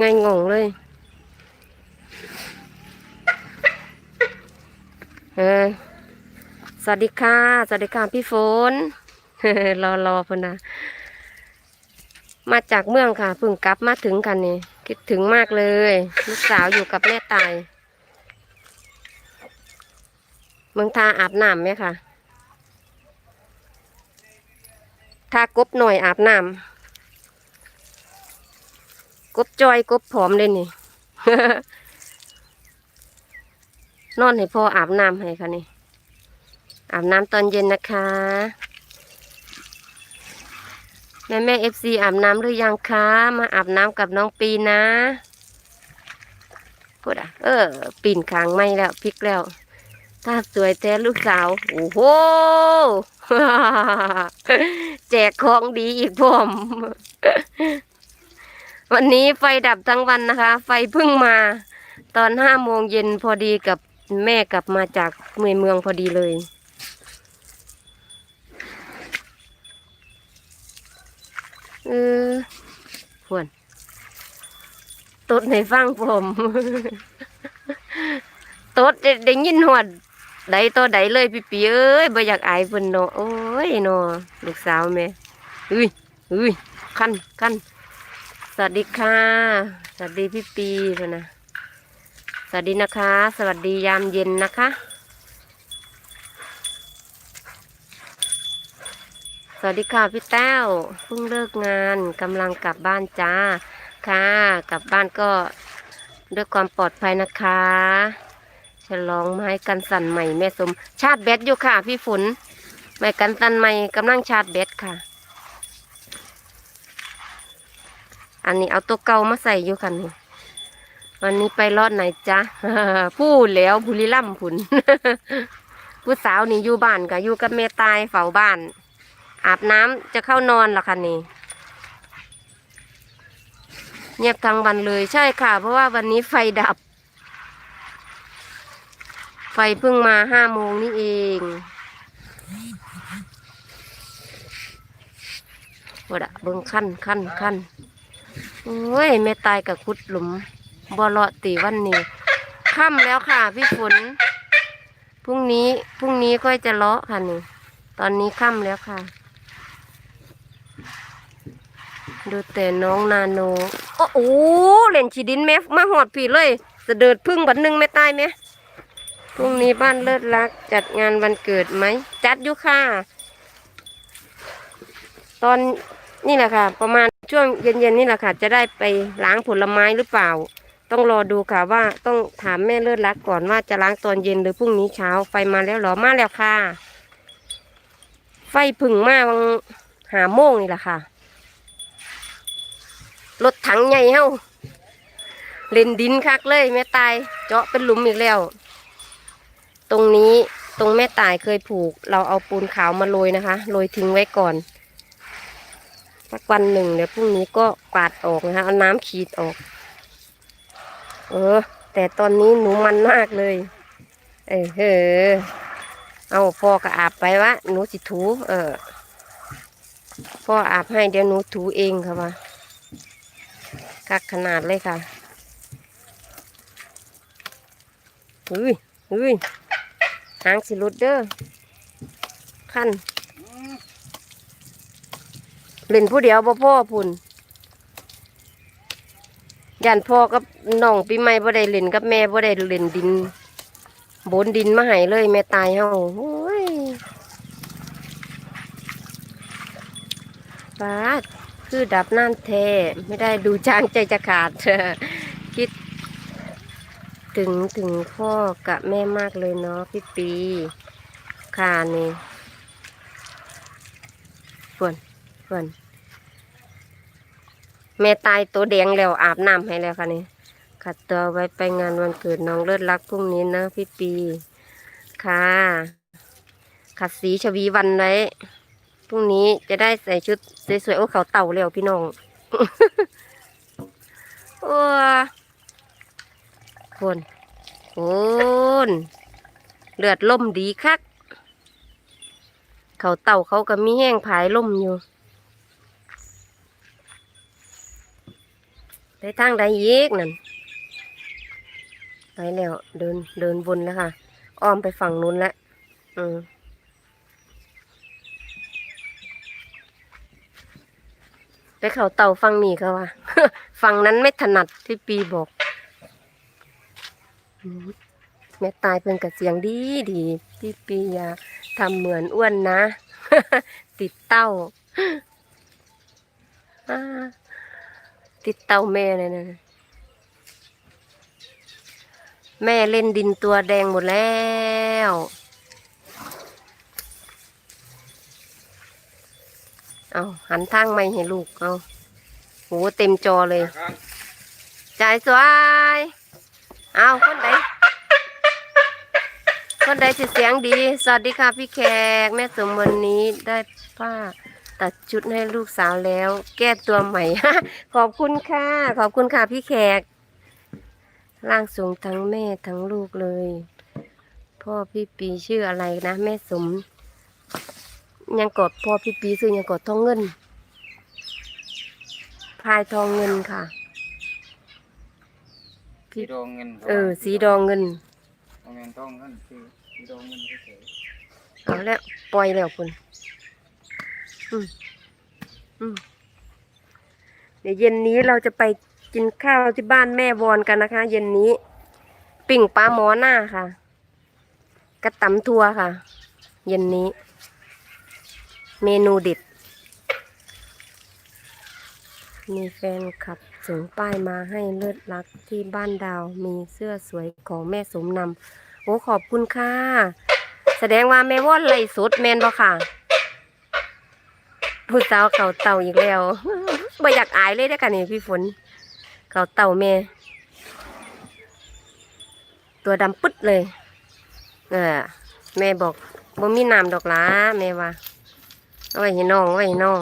งงงเลยเออสวัสดีค่ะ สวัสดีค่ะพี่ฝนรอรอพนนะมาจากเมืองค่ะเพิ่งกลับมาถึงกันนี่คิดถึงมากเลย ลูกสาวอยู่กับแม่ตาย เมืองทาอาบน้ำไหมคะทากบหน่อยอาบน้ำ กบจอยกบผอมเลยนี่ นอนให้พ่ออาบน้ำให้ค่ะนี่ อาบน้ำตอนเย็นนะคะ แม่แม่เอฟซีอาบน้ำหรือยังคะ มาอาบน้ำกับน้องปีนะพูดอะ เออ ปีนขางไม่แล้วพลิกแล้วถ้าสวยแท้ลูกสาว โอ้โห แจกของดีอีกพร้อม วันนี้ไฟดับทั้งวันนะคะ ไฟเพิ่งมา ตอนห้าโมงเย็นพอดีกับแม่กลับมาจากเมืองเมืองพอดีเลย เออพวนตดในฟังผมตดได้ได้ยินหอดใดตัวใดเลยพี่ปีเอ้ยบ่อยากอายเพิ่นเนาะโอ้ยเนาะลูกสาวแม่เอ้ยเอ้ยคันคัน วัสดีค่ะ สวัสดีพี่ปีเพิ่นะ สวัสดีนะคะ สวัสดียามเย็นนะคะ สวัสดีค่ะพี่แต้วเพิ่งเลิกงานกำลังกลับบ้านจ้าค่ะ กลับบ้านก็ด้วยความปลอดภัยนะคะ ฉลองไม้กันสั่นใหม่แม่สม ชาร์จแบตอยู่ค่ะ พี่ฝนไม้กันสั่นใหม่กำลังชาร์จแบตค่ะ อันนี้เอาตัวเก่ามาใส่อยู่ค่ะนี่วันนี้ไปรอดไหนจ๊ะพูดแล้วบุรีรัมย์ผุนผู้สาวนี่อยู่บ้านก็อยู่กับแม่ตายเฝ้าบ้าน อาบน้ำจะเข้านอนละค่ะนี่เงียบทั้งวันเลยใช่ค่ะ เพราะว่าวันนี้ไฟดับ ไฟเพิ่งมาห้าโมงนี่เองวดะเบิ่งขั้นขั้นขั้น โอ้ยแม่ตายกับคุดหลุมบอเลาะตีวันนี้ค่ำแล้วค่ะ พี่ฝนพรุ่งนี้พรุ่งนี้ก็จะเลาะค่ะนี่ ตอนนี้ค่ำแล้วค่ะ ดูแต่น้องนาโนโอ้โหเล่นฉีดินแม่มาหอดผีเลยสะเดิดพึ่งบัดหนึ่งไม่ตายไหมพรุ่งนี้บ้านเลิศรัก จัดงานวันเกิดไหม จัดอยู่ค่ะ ตอนนี่แหละค่ะ ประมาณช่วงเย็นๆนี่แหละค่ะ จะได้ไปล้างผลไม้หรือเปล่า ต้องรอดูค่ะว่าต้องถามแม่เลิศรักก่อนว่าจะล้างตอนเย็นหรือพรุ่งนี้เช้าไฟมาแล้วหรอมาแล้วค่ะ ไฟผึ่งมาวังหาโมงนี่แหละค่ะรถถังใหญ่เฮ้าเล่นดินคักเลยแม่ตายเจาะเป็นหลุมอีกแล้ว ตรงนี้ตรงแม่ตายเคยผูก เราเอาปูนขาวมาโรยนะคะโรยทิ้งไว้ก่อน สักวันหนึ่งเดี๋ยวพรุ่งนี้ก็กวาดออกนะคะเอาน้ำขีดออก เออ แต่ตอนนี้หนูมันมากเลย เออเฮ้อเอาพ่อก็อาบไปวะหนูสิถู เออ พ่ออาบให้เดี๋ยวหนูถูเองค่ะว่ากักขนาดเลยค่ะเฮ้ยเฮ้ยหางสิหลุดเด้อขั้น เล่นผู้เดียวบ่พ่อพุ่นยันพ่อกับน้องปีใหม่บ่ได้เล่นกับแม่บ่ได้เล่นดินบนดินมาให้เลยแม่ตายเฮาโอ้ยปาดคือดับน้ำแท้ไม่ได้ดูจางใจจะขาดคิด ถึงถึงพ่อกับแม่มากเลยเนาะพี่ปีค่ะนี่ฝนฝน แม่ตายตัวแดงแล้วอาบน้ำให้แล้วค่ะนี่ขัดตัวไว้ไปงานวันเกิดน้องเลิศรักพรุ่งนี้นะพี่ปีค่ะ ขัดสีชวีวันไว้พรุ่งนี้จะได้ใส่ชุดสวยๆโอ้เขาเต่าแล้วพี่น้องโอ้คนคนเลือดล่มดีคัก เขาเต่าเขาก็มีแห้งผายล่มอยู่ ไปทางใดอีกนั่นไปแล้วเดินเดินวนแล้วค่ะอ้อมไปฝั่งนู้นแล้วอืมไปเขาเต่าฟังนี่เขาว่าฝั่งนั้นไม่ถนัดที่ปีบอกแม่ตายเป็นกับเสียงดีดีพี่ปีอย่าทำเหมือนอ้วนนะ ติดเต้าอ่า ติดเตาแม่เลยนะแม่เล่นดินตัวแดงหมดแล้วเอาหันทางไม่ให้ลูกเอาโหเต็มจอเลยจ่ายสวยเอาคนใดคนใดจะเสียงดี สวัสดีค่ะพี่แขก แม่สมวันนี้ได้ป้า ตัดชุดให้ลูกสาวแล้ว แก้ตัวใหม่ ขอบคุณค่ะ ขอบคุณค่ะพี่แขก ร่างสูงทั้งแม่ทั้งลูกเลย พ่อพี่ปีชื่ออะไรนะ แม่สม ยังกดพ่อพี่ปีซื้อยังกดทองเงิน พายทองเงินค่ะ สีดองเงินเออ สีดองเงินโมเมนต้องเงินคือสีดองเงินเฉยเอาแล้วปล่อยแล้วคุณอืมอืม เดี๋ยวเย็นนี้เราจะไปกินข้าวที่บ้านแม่วอนกันนะคะ เย็นนี้ ปิ่งปลาหมอหน้าค่ะ กระตำทัวค่ะ เย็นนี้ เมนูเด็ดมีแฟนคลับส่งป้ายมาให้เลิศรักที่บ้านดาว มีเสื้อสวยของแม่สมนำโอ้ขอบคุณค่ะ แสดงว่าแม่วอนไล่สุดแมนบ่ค่ะ ผู้สาวเขาเต่าอีกแล้วบ่อยากอายเลยได้อกันนี่พี่ฝนเขาเต่าแม่ ตัวดำปึ๊ดเลย เออ แม่บอกบ่มีน้ำดอกล้าแม่ว่าเอาไว้ให้น้องเอาไว้ให้น้อง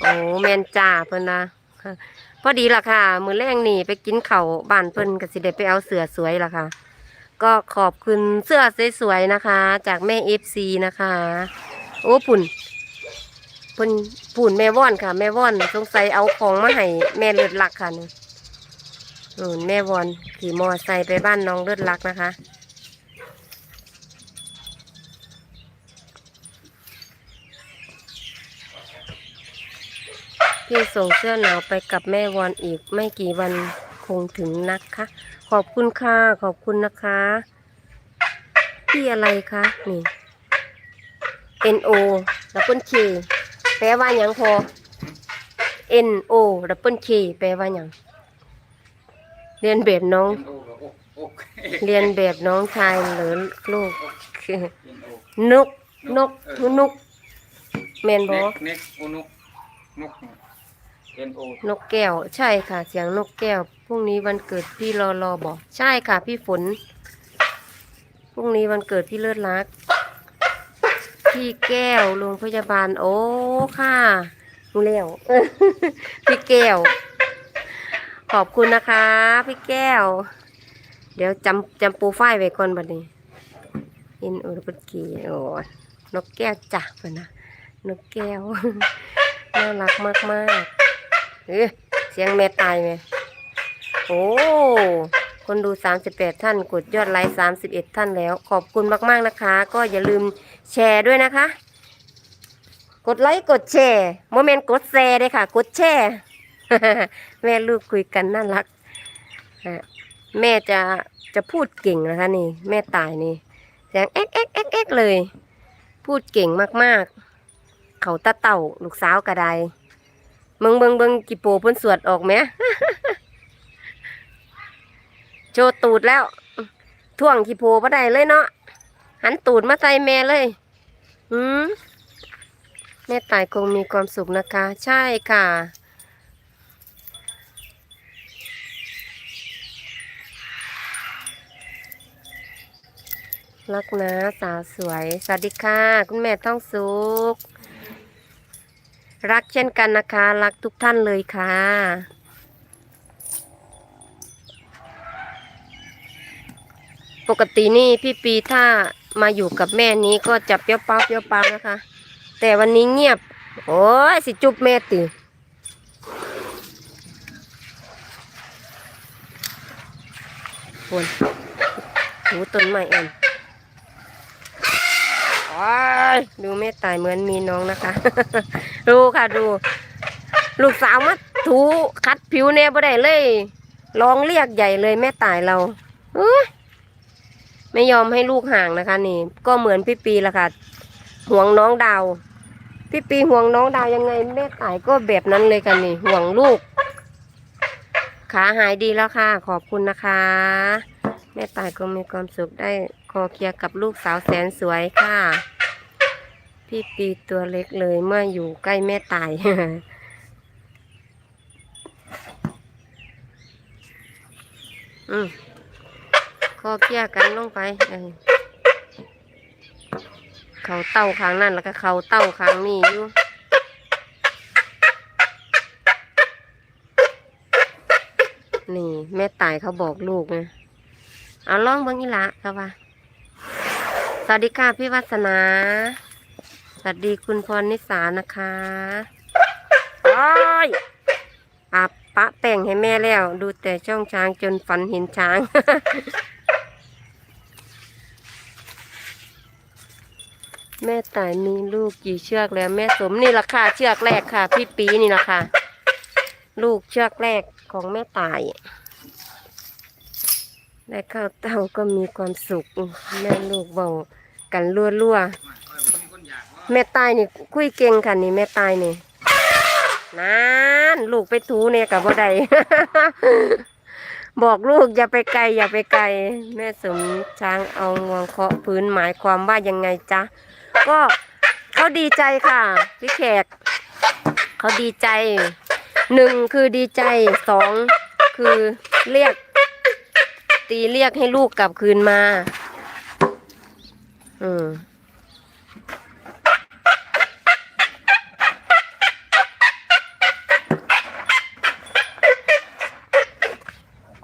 โอ้แมนจ่าเพิ่นนะพอดีล่ะค่ะ มือแรงนี่ไปกินเข้าบ้านเพิ่นก็สิได้ไปเอาเสือสวยล่ะค่ะ ก็ขอบคุณเสื้อสวยๆนะคะ จากแม่เอฟซีนะคะ โอ้ปุ่น ปุ่นปุ่นแม่ว่อนค่ะ แม่ว่อนสงสัยเอาของมาให้แม่เลือดลักค่ะนี่นู่นแม่วอนขี่มอไซค์ไปบ้านน้องเลือดลักนะคะ พี่ส่งเสื้อหนาวไปกับแม่วอนอีกไม่กี่วันคงถึงนะคะ ขอบคุณค่ะ ขอบคุณนะคะ พี่อะไรคะ นี่ N O ดับเบิล K ปลว่าหยังพอ N O ดับเบิล K แปลว่าหยังเรียนแบบน้องๆเอ็นโอกับอกอกเรียนแบบน้องชายหรือลูกคือเอ็นโอนกนกนุกแมนบเน็อกเน็กโอนุกนกเอ็นโอนกแก้ว ใช่ค่ะ เสียงนกแก้วพรุ่งนี้วันเกิดพี่รอรอบอกใช่ค่ะ พี่ฝนพรุ่งนี้วันเกิดพี่เลิศรัก พี่แก้วโรงพยาบาล โอ้ค่ะรู้แล้วพี่แก้ว ขอบคุณนะคะ พี่แก้ว เดี๋ยวจำจำโปรไฟล์ไว้ก่อนบัดนี้อินโอรปกีโอ้นกแก้วจ้ะพะนะนกแก้วน่ารักมากๆเอ๊ะเสียงแม่ตายไหมโอ้คนดู 38 ท่าน กดยอดไลค์ 31 ท่านแล้ว ขอบคุณมาก ๆ นะคะ ก็อย่าลืม แชร์ด้วยนะคะ กดไลค์กดแชร์โมเมนต์กดแชร์เลยค่ะ กดแชร์แม่ลูกคุยกันน่ารักแม่จะจะพูดเก่งนะคะนี่ แม่ตายนี่เสียงเอ็กเอ็กเอ็กเอ็กเลย พูดเก่งมากๆ เขาตาเต่าลูกสาวกระไดเบิงเบิงเบิงกิโปเพิ่นสวดออกไหมโชว์ตูดแล้ว ท่วงกิโปบ่ได้เลยเนาะหันตูดมาใส่แม่เลย หืมแม่ตายคงมีความสุขนะคะ ใช่ค่ะรักนะสาวสวย สวัสดีค่ะ คุณแม่ท้องสุข รักเช่นกันนะคะ รักทุกท่านเลยค่ะ ปกตินี่พี่ปีถ้า มาอยู่กับแม่นี้ก็จะเปรี้ยวป้าเปรี้ยวป้านะคะ แต่วันนี้เงียบ โอ้ยสิจุบแม่ตีคนหูต้นไม้อ่อนดูแม่ตายเหมือนมีน้องนะคะ ดูค่ะดู ลูกสาวมาถูคัดผิวเน่บ่ได้เลยลองเรียกใหญ่เลยแม่ตายเราเอ้ย ไม่ยอมให้ลูกห่างนะคะนี่ ก็เหมือนพี่ปีละค่ะห่วงน้องดาว พี่ปีห่วงน้องดาวยังไงแม่ตายก็แบบนั้นเลยกันนี่ห่วงลูก ขาหายดีแล้วค่ะ ขอบคุณนะคะ แม่ตายก็มีความสุขได้คอเคลียร์กับลูกสาวแสนสวยค่ะ พี่ปีตัวเล็กเลยเมื่ออยู่ใกล้แม่ตายอืม คอเคลียร์กันลงไปเขาเต้าครั้งนั่นแล้วก็เขาเต้าครั้งนี้อยู่นี่ แม่ตายเขาบอกลูกนะเอาล่องเบิ้งอีละครับว่าสวัสดีค่ะพี่วัสนา สวัสดีคุณพรนิสานะคะโอ้ยอาปะแต่งให้แม่แล้ว ดูแต่ช่องช้างจนฝันเห็นช้าง แม่ตายมีลูกกี่เชือกแล้ว แม่สมนี่ราคาเชือกแรกค่ะ พี่ปีนี่ราคาลูกเชือกแรกของแม่ตายได้ข้าวเต้าก็มีความสุขแม่ลูกเบากันรั่วรัวๆแม่ตายนี่ คุยเก่งค่ะนี่แม่ตายนี่นั่นลูกไปถูเนี่ยกับบ่ได้บอกลูกอย่าไปไกลอย่าไปไกล แม่สมช้างเอางวงเคาะพื้นหมายความว่ายังไงจ๊ะ ก็เขาดีใจค่ะ พี่แขกเขาดีใจหนึ่งคือดีใจสองคือเรียก ตีเรียกให้ลูกกลับคืนมา อืม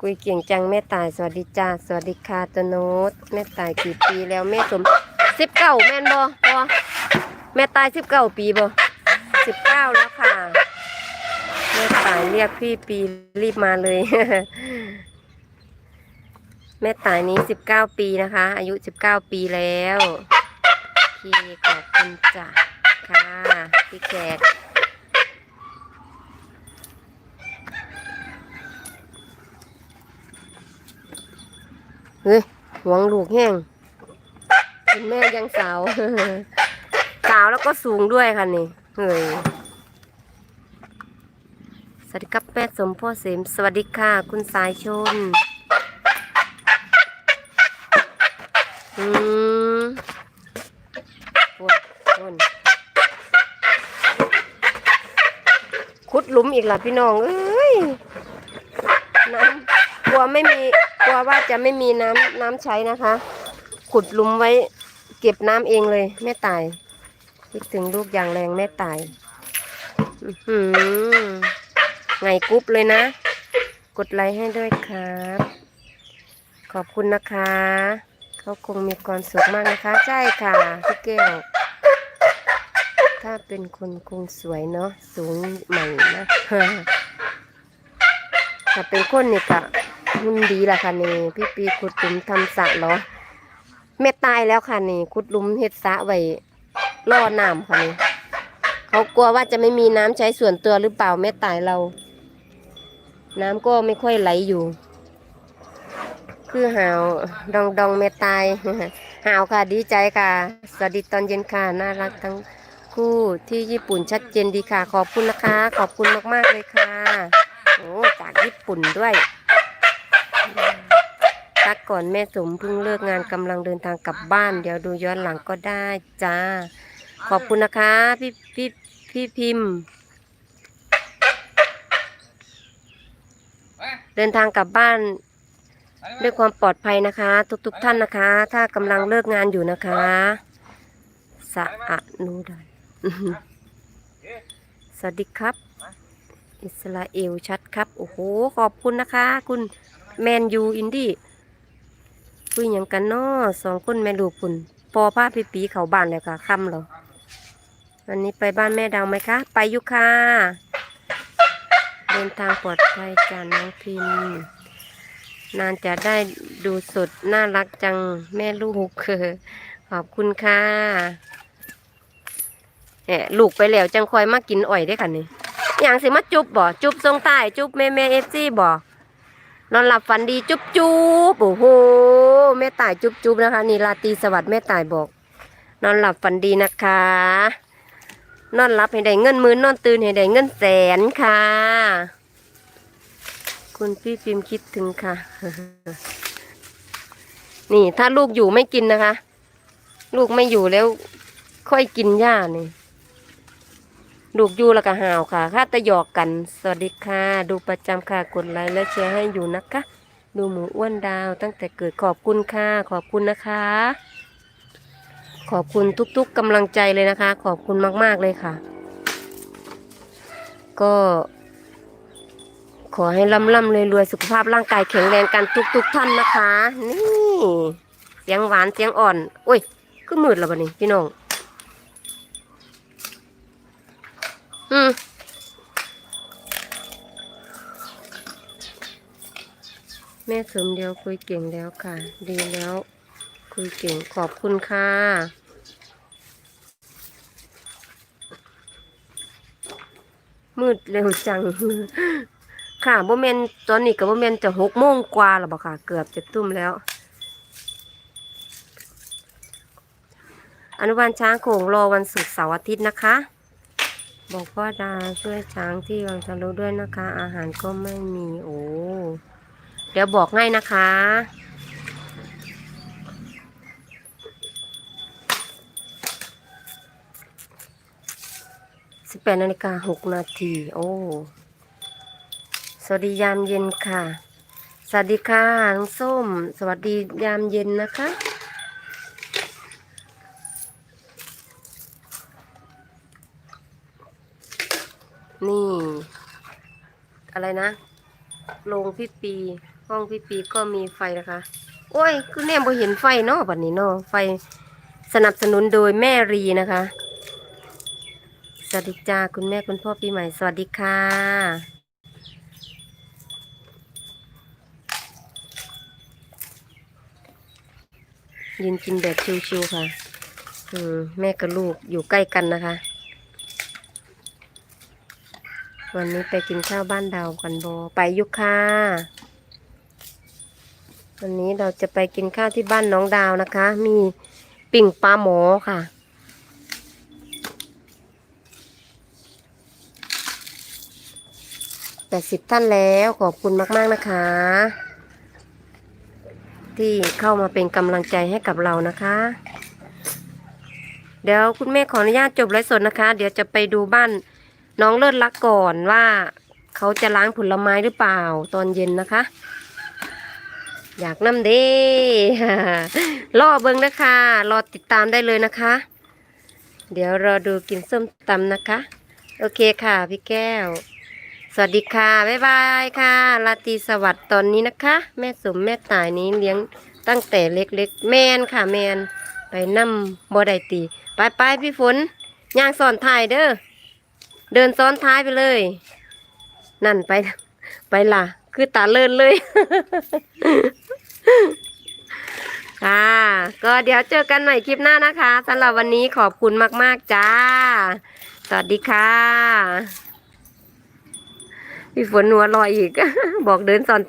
คุยเก่งจังแม่ตายสวัสดีจ้าสวัสดีค่ะตโนตแม่ตายกี่ปีแล้วแม่สม สิบเก้าแม่นบ่บ่แม่ตายสิบเก้าปีบ่สิบเก้าแล้วค่ะแม่ตายเรียกพี่ปีรีบมาเลย แม่ตายนี้สิบเก้าปีนะคะ อายุสิบเก้าปีแล้วพี่ขอบคุณจ้ะค่ะพี่แขกเฮ้ยหวงลูกแห้ง คุณแม่ยังสาว สาวแล้วก็สูงด้วยค่ะนี่เฮ้ยสวัสดีครับแม่สมพ่อเสม สวัสดีค่ะ คุณสายชน อืมวนวนขุดหลุมอีกล่ะพี่น้อง เอ้ย น้ำกลัวไม่มี กลัวว่าจะไม่มีน้ำน้ำใช้นะคะ ขุดหลุมไว้ เก็บน้ำเองเลยแม่ตาย คิดถึงลูกอย่างแรงแม่ตายหือไงกรุ๊ปเลยนะ กดไลค์ให้ด้วยครับ ขอบคุณนะคะ เขาคงมีความสุขมากนะคะ ใช่ค่ะพี่แก้ว ถ้าเป็นคนคงสวยเนาะสูงใหม่นะถ้าเป็นคนนี่กะหุ่นดีละค่ะนี่พี่ปีขุดหลุมทำสะเหรอ แม่ตายแล้วค่ะนี่ขุดลุมเฮ็ดสะไว้ล่อน้ำค่ะนี่เขากลัวว่าจะไม่มีน้ำใช้ส่วนตัวหรือเปล่าแม่ตายเรา น้ำก็ไม่ค่อยไหลอยู่ คือหาวดองดองเมตายหาวค่ะดีใจค่ะ สวัสดีตอนเย็นค่ะน่ารักทั้งคู่ที่ญี่ปุ่นชัดเจนดีค่ะ ขอบคุณนะคะ ขอบคุณมากๆเลยค่ะโอ้จากญี่ปุ่นด้วย ก่อนแม่สมเพิ่งเลิกงานกำลังเดินทางกลับบ้าน เดี๋ยวดูย้อนหลังก็ได้จ้า ขอบคุณนะคะ พี่พี่พี่พิมพ์ เดินทางกลับบ้าน ด้วยความปลอดภัยนะคะ ทุกๆทท่านนะคะ ถ้ากำลังเลิกงานอยู่นะคะสะอะนูดอนสวัสดีครับ อิสราเอลชัดครับ โอ้โห ขอบคุณนะคะ คุณแมนยูอินดี้ คุยอย่างกันนาะสองคนแม่ลูกคุณพอผ้าปีปีเขาบ้านเลยค่ะค่ำเหรอวันนี้ไปบ้านแม่ดาวไหมคะ ไปยุค่ะเดินทางปลอดภัยจาน้องพิมพ์นานจะได้ดูสดน่ารักจังแม่ลูกขอบคุณค่ะแหมลูกไปแล้วจังคอยมากินอ่อยได้ค่ะนี่อย่างสิมาจุบบ่จุบทรงใต้จุบแม่แม่เอฟซีบ่ นอนหลับฝันดีจุ๊บจุ๊บโอ้โหแม่ตายจุ๊บจุ๊บนะคะ นี่ราตรีสวัสดิ์แม่ตายบอก นอนหลับฝันดีนะคะ นอนหลับให้ได้เงินหมื่นนอนตื่นให้ได้เงินแสนค่ะ คุณพี่ฟิล์มคิดถึงค่ะ นี่ถ้าลูกอยู่ไม่กินนะคะ ลูกไม่อยู่แล้วค่อยกินหญ้านี่ ลูกอยู่แล้วก็หาวค่ะค่าตะหยอกกัน สวัสดีค่ะ ดูประจำค่ะ กดไลค์และแชร์ให้อยู่นะคะ ดูหมูอ้วนดาวตั้งแต่เกิดขอบคุณค่ะ ขอบคุณนะคะ ขอบคุณทุกๆกำลังใจเลยนะคะ ขอบคุณมาก ๆเลยค่ะ ก็ ขอให้ร่ำร่ำรวยรวยสุขภาพร่างกายแข็งแรงกันทุกๆท่านนะคะ นี่ เสียงหวานเสียงอ่อน โอ้ยก็มืดแล้วบัดนี้พี่น้อง อืมแม่สมเดียวคุยเก่งแล้วค่ะ ดีแล้ว คุยเก่งขอบคุณค่ะมืดเร็วจัง ค่ะโมเมนตอนนี้กับโมเมนจะหกโมงกว่าแล้วบ่ค่ะ เกือบจะทุ่มแล้ว อนุบาลช้างโขงรอวันศุกร์เสาร์อาทิตย์นะคะ บอกพ่อดาช่วยช้างที่วังทะลุด้วยนะคะ อาหารก็ไม่มีโอ้เดี๋ยวบอกให้นะคะ สิบแปดนาฬิกาหกนาที โอ้ สวัสดียามเย็นค่ะ สวัสดีค่ะน้องส้ม สวัสดียามเย็นนะคะ นี่ อะไรนะโรงพี่ปี ห้องพี่ปีก็มีไฟนะคะ โอ้ย คือแนมบ่เห็นไฟเนาะบัดนี้เนาะไฟสนับสนุนโดยแม่รีนะคะ สวัสดีจ้าคุณแม่คุณพ่อปีใหม่ สวัสดีค่ะ ยืนกินแบบชิวๆค่ะ อืมแม่กับลูกอยู่ใกล้กันนะคะ วันนี้ไปกินข้าวบ้านดาวกันโบไปยุค่ะวันนี้เราจะไปกินข้าวที่บ้านน้องดาวนะคะ มีปิ่งปลาหมอค่ะ แปดสิบท่านแล้วขอบคุณมาก ๆ นะคะ ที่เข้ามาเป็นกำลังใจให้กับเรานะคะ เดี๋ยวคุณแม่ขออนุญาตจบไลฟ์สดนะคะ เดี๋ยวจะไปดูบ้าน น้องเลิศลักก่อนว่าเขาจะล้างผลไม้หรือเปล่าตอนเย็นนะคะ อยากนำเด้รอเบิ้งนะคะรอติดตามได้เลยนะคะ เดี๋ยวรอดูกินส้มตำนะคะ โอเคค่ะพี่แก้ว สวัสดีค่ะ บ๊ายบายค่ะราตรีสวัสดิ์ตอนนี้นะคะ แม่สมแม่ตายนี้เลี้ยงตั้งแต่เล็กๆ แมนค่ะแมนไปนั่มบ่ได้ตี ไปไปพี่ฝนย่างซ้อนท้ายเด้อ เดินซ้อนท้ายไปเลย นั่นไป ไปล่ะ คือตาเลินเลย ค่ะ ก็เดี๋ยวเจอกันใหม่คลิปหน้านะคะสำหรับวันนี้ขอบคุณมาก ๆ จ้า สวัสดีค่ะ พี่ฝนหัวลอยอีก บอกเดินสอนตาย